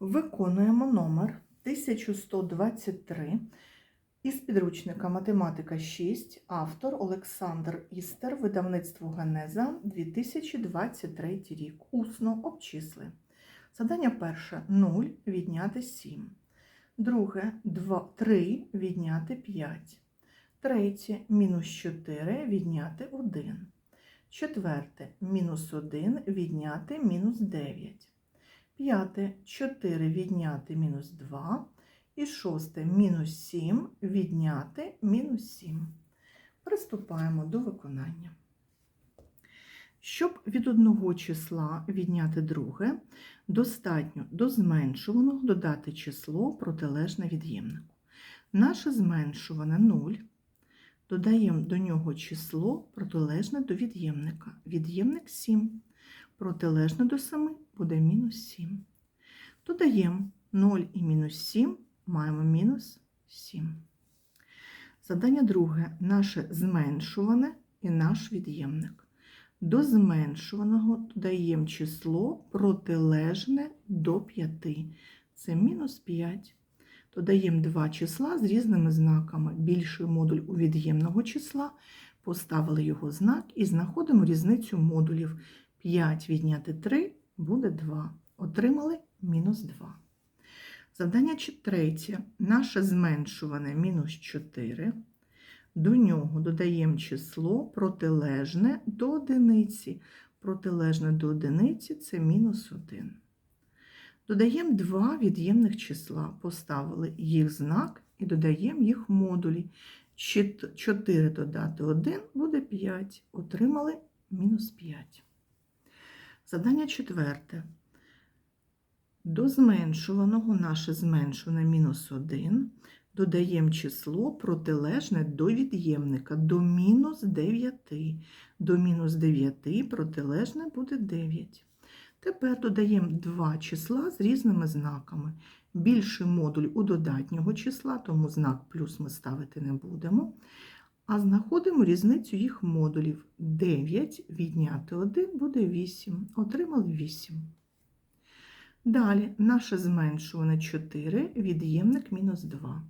Виконуємо номер 1123 із підручника Математика 6, автор Олександр Істер, видавництво Генеза 2023 рік. Усно обчисли. Задання перше 0 відняти 7. Друге 2, 3 відняти 5. Третє мінус 4 відняти 1. Четверте мінус 1 відняти мінус 9. П'яте 4 відняти мінус 2. І шосте мінус 7 відняти мінус 7. Приступаємо до виконання. Щоб від одного числа відняти друге, достатньо до зменшуваного додати число протилежне від'ємнику. Наше зменшуване 0. Додаємо до нього число протилежне до від'ємника. Від'ємник 7. Протилежне до 7 буде мінус 7. Додаємо 0 і мінус 7, маємо мінус 7. Задання друге. Наше зменшуване і наш від'ємник. До зменшуваного додаємо число протилежне до 5. Це мінус 5. Додаємо два числа з різними знаками. Більший модуль у від'ємного числа. Поставили його знак і знаходимо різницю модулів. 5 відняти 3 буде 2. Отримали мінус 2. Завдання третє. Наше зменшуване мінус 4. До нього додаємо число протилежне до одиниці. Протилежне до одиниці це мінус 1. Додаємо два від'ємних числа. Поставили їх знак і додаємо їх модулі. 4 додати 1 буде 5. Отримали мінус 5. Задання четверте. До зменшуваного наше зменшуване мінус 1. Додаємо число протилежне до від'ємника до мінус 9. До мінус 9 протилежне буде 9. Тепер додаємо два числа з різними знаками. Більший модуль у додатнього числа, тому знак плюс ми ставити не будемо. А знаходимо різницю їх модулів. 9 відняти 1 буде 8. Отримали 8. Далі наше зменшуване 4, від'ємник мінус 2.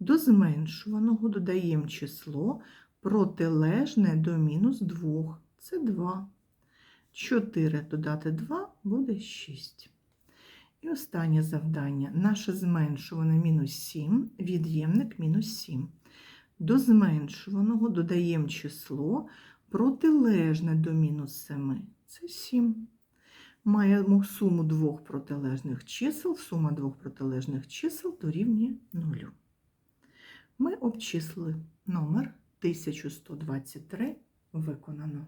До зменшуваного додаємо число протилежне до мінус 2. Це 2. 4 додати 2 буде 6. І останнє завдання. Наше зменшуване мінус 7, від'ємник мінус 7. До зменшуваного додаємо число протилежне до мінус 7. Це 7. Маємо суму двох протилежних чисел. Сума двох протилежних чисел дорівнює 0. Ми обчислили номер 1123 виконано.